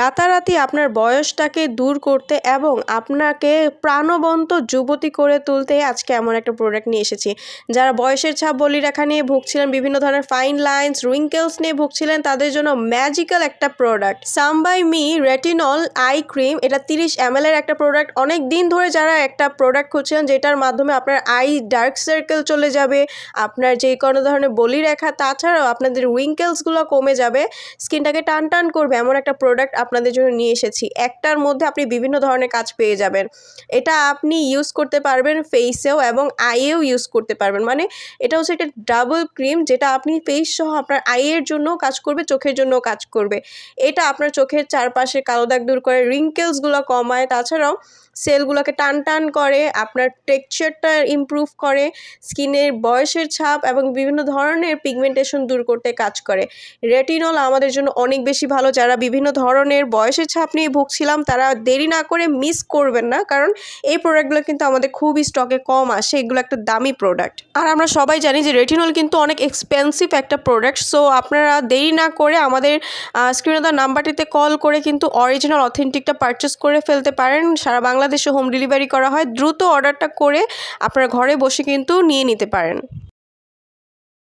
রাতারাতি আপনার বয়সটাকে দূর করতে এবং আপনাকে প্রাণবন্ত যুবতী করে তুলতে আজকে এমন একটা প্রোডাক্ট নিয়ে এসেছি। যারা বয়সের ছাপ বলি বলিরেখা নিয়ে ভুগছিলেন, বিভিন্ন ধরনের ফাইন লাইন্স রিঙ্কেলস নিয়ে ভুগছিলেন, তাদের জন্য ম্যাজিক্যাল একটা product some by Mi retinol eye cream এটা তিরিশ এম এর একটা প্রোডাক্ট অনেক দিন ধরে যারা একটা প্রোডাক্ট খুঁজছিলেন, যেটার মাধ্যমে আপনার আই ডার্ক সার্কেল চলে যাবে, আপনার যে কোনো ধরনের বলি বলিরেখা তাছাড়াও আপনাদের উইঙ্কেলসগুলো কমে যাবে স্কিনটাকে টান টান করবে, এমন একটা প্রোডাক্ট আপনাদের জন্য নিয়ে এসেছি। একটার মধ্যে আপনি বিভিন্ন ধরনের কাজ পেয়ে যাবেন। এটা আপনি ইউজ করতে পারবেন ফেসেও এবং আইয়েও ইউজ করতে পারবেন। মানে এটা হচ্ছে একটা ডাবল ক্রিম যেটা আপনি ফেস সহ আপনার আইয়ের জন্য কাজ করবে, চোখের জন্য কাজ করবে। এটা আপনার চোখের চারপাশে কালো দাগ দূর করে রিঙ্কেলসগুলো কমায়। তাছাড়াও সেলগুলোকে টান টান করে, আপনার টেক্সচারটা ইমপ্রুভ করে স্কিনের বয়সের ছাপ এবং বিভিন্ন ধরনের পিগমেন্টেশন দূর করতে কাজ করে। রেটিনল আমাদের জন্য অনেক বেশি ভালো। যারা বিভিন্ন ধরনের বয়সের ছাপ নিয়ে ভুগছিলাম, তারা দেরি না করে মিস করবেন না, কারণ এই প্রোডাক্টগুলো কিন্তু আমাদের খুবই স্টকে কম আসে, এগুলো একটা দামি প্রোডাক্ট আর আমরা সবাই জানি যে রেটিনল কিন্তু অনেক এক্সপেন্সিভ একটা প্রোডাক্ট সো আপনারা দেরি না করে আমাদের স্ক্রিনে দেওয়া নাম্বারটিতে কল করে কিন্তু অরিজিনাল অথেন্টিকটা পারচেস করে ফেলতে পারেন। সারা বাংলাদেশে হোম ডেলিভারি করা হয়, দ্রুত অর্ডারটা করে আপনারা ঘরে বসে কিন্তু নিয়ে নিতে পারেন।